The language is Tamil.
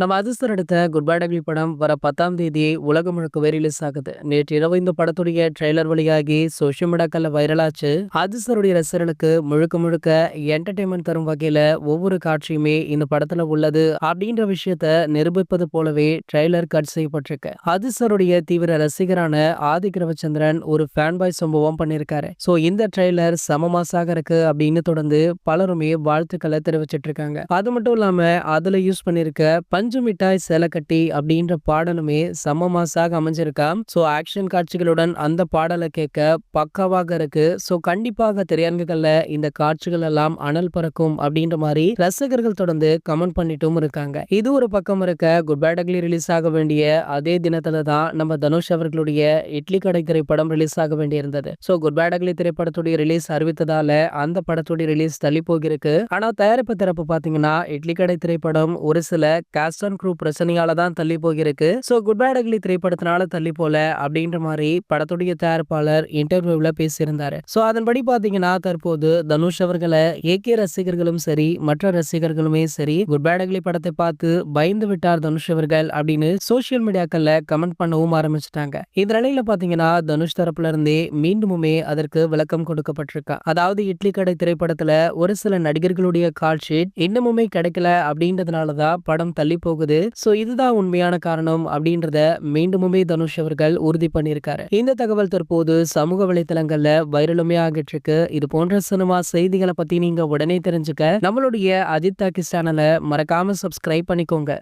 நம்ம அதிர்ஷ்டம் எடுத்த குட் பை படம் வர பத்தாம் தேதி உலகம் முழுக்கவே ரிலீஸ் ஆகுது. நேற்று இரவு இந்த படத்துடைய ட்ரெய்லர் வழியாகி சோஷியல் மீடியாக்கள்ல வைரலாச்சு அதிர்ஷ்டருடைய ரசிகர்களுக்கு முழுக்க முழுக்க என்டர்டைன்மெண்ட் தரும் வகையில ஒவ்வொரு காட்சியுமே இந்த படத்துல உள்ளது அப்படின்ற விஷயத்த நிரூபிப்பது போலவே ட்ரெய்லர் கட் செய்யப்பட்டிருக்கு. அதிர்ஷ்டருடைய தீவிர ரசிகரான ஆதி ரவிச்சந்திரன் ஒரு ஃபேன் பாய் சம்பவம் பண்ணியிருக்காரு. சோ இந்த ட்ரெய்லர் சம மாசாக இருக்கு அப்படின்னு தொடர்ந்து பலருமே வாழ்த்துக்களை தெரிவிச்சிட்டு இருக்காங்க. அது மட்டும் இல்லாம அதுல யூஸ் பண்ணிருக்க பஞ்ச் மிட்டாய் சேலக்கட்டி அப்படின்ற பாடலுமே செம்ம மாசாக அமைஞ்சிருக்காம் ஸோ ஆக்ஷன் காட்சிகளுடன் அந்த பாடலை கேட்க பக்காவாக இருக்கு. ஸோ கண்டிப்பாக திரையரங்குகள்ல இந்த காட்சிகள் எல்லாம் அனல் பறக்கும் அப்படின்ற மாதிரி ரசிகர்கள் தொடர்ந்து கமெண்ட் பண்ணிட்டும் இருக்காங்க. இது ஒரு பக்கம் இருக்க குட் பை அக்லி ரிலீஸ் ஆக வேண்டிய அதே தினத்துல தான் நம்ம தனுஷ் அவர்களுடைய இட்லி கடை திரைப்படம் ரிலீஸ் ஆக வேண்டியிருந்தது. ஸோ குட் பை டக்லி திரைப்படத்துடைய ரிலீஸ் அறிவித்ததால அந்த படத்துடைய ரிலீஸ் தள்ளி போகிருக்கு ஆனா தயாரிப்பு தரப்பு பாத்தீங்கன்னா இட்லி கடை திரைப்படம் ஒரு சில காஸ்ட் அண்ட் குரூப் பிரச்சனையால தான் தள்ளி போகிருக்கு ஸோ குட் பேட் அக்லி திரைப்படத்தினால தள்ளி போல அப்படின்ற மாதிரி படத்துடைய தயாரிப்பாளர் இன்டர்வியூவில் பேசியிருந்தாரு. ஸோ அதன்படி பார்த்தீங்கன்னா தற்போது தனுஷ் அவர்களை ஏகே ரசிகர்களும் சரி மற்ற ரசிகர்களுமே சரி குட் பேட் அக்லி படத்தை பார்த்து பயந்து விட்டார் தனுஷ் அவர்கள் அப்படின்னு சோசியல் மீடியாக்கள்ல கமெண்ட் பண்ணவும் ஆரம்பிச்சிட்டாங்க. இந்த நிலையில பாத்தீங்கன்னா தனுஷ் தரப்புல இருந்தே மீண்டுமுமே அதற்கு விளக்கம் கொடுக்கப்பட்டிருக்கா. அதாவது இட்லி கடை திரைப்படத்துல ஒரு சில நடிகர்களுடைய கால்ஷீட் இன்னமுமே கிடைக்கல அப்படின்றதுனாலதான் படம் தள்ளி போகுது. சோ இதுதான் உண்மையான காரணம் அப்படின்றத மீண்டுமுமே தனுஷ் அவர்கள் உறுதி பண்ணியிருக்காரு. இந்த தகவல் தற்போது சமூக வலைத்தளங்கள்ல வைரலுமே ஆகிட்டு இருக்கு. இது போன்ற சினிமா செய்திகளை பத்தி நீங்க உடனே தெரிஞ்சுக்க நம்மளுடைய அஜித் டாக்கிஸ் சேனலை மறக்காம சப்ஸ்கிரைப் பண்ணிக்கோங்க.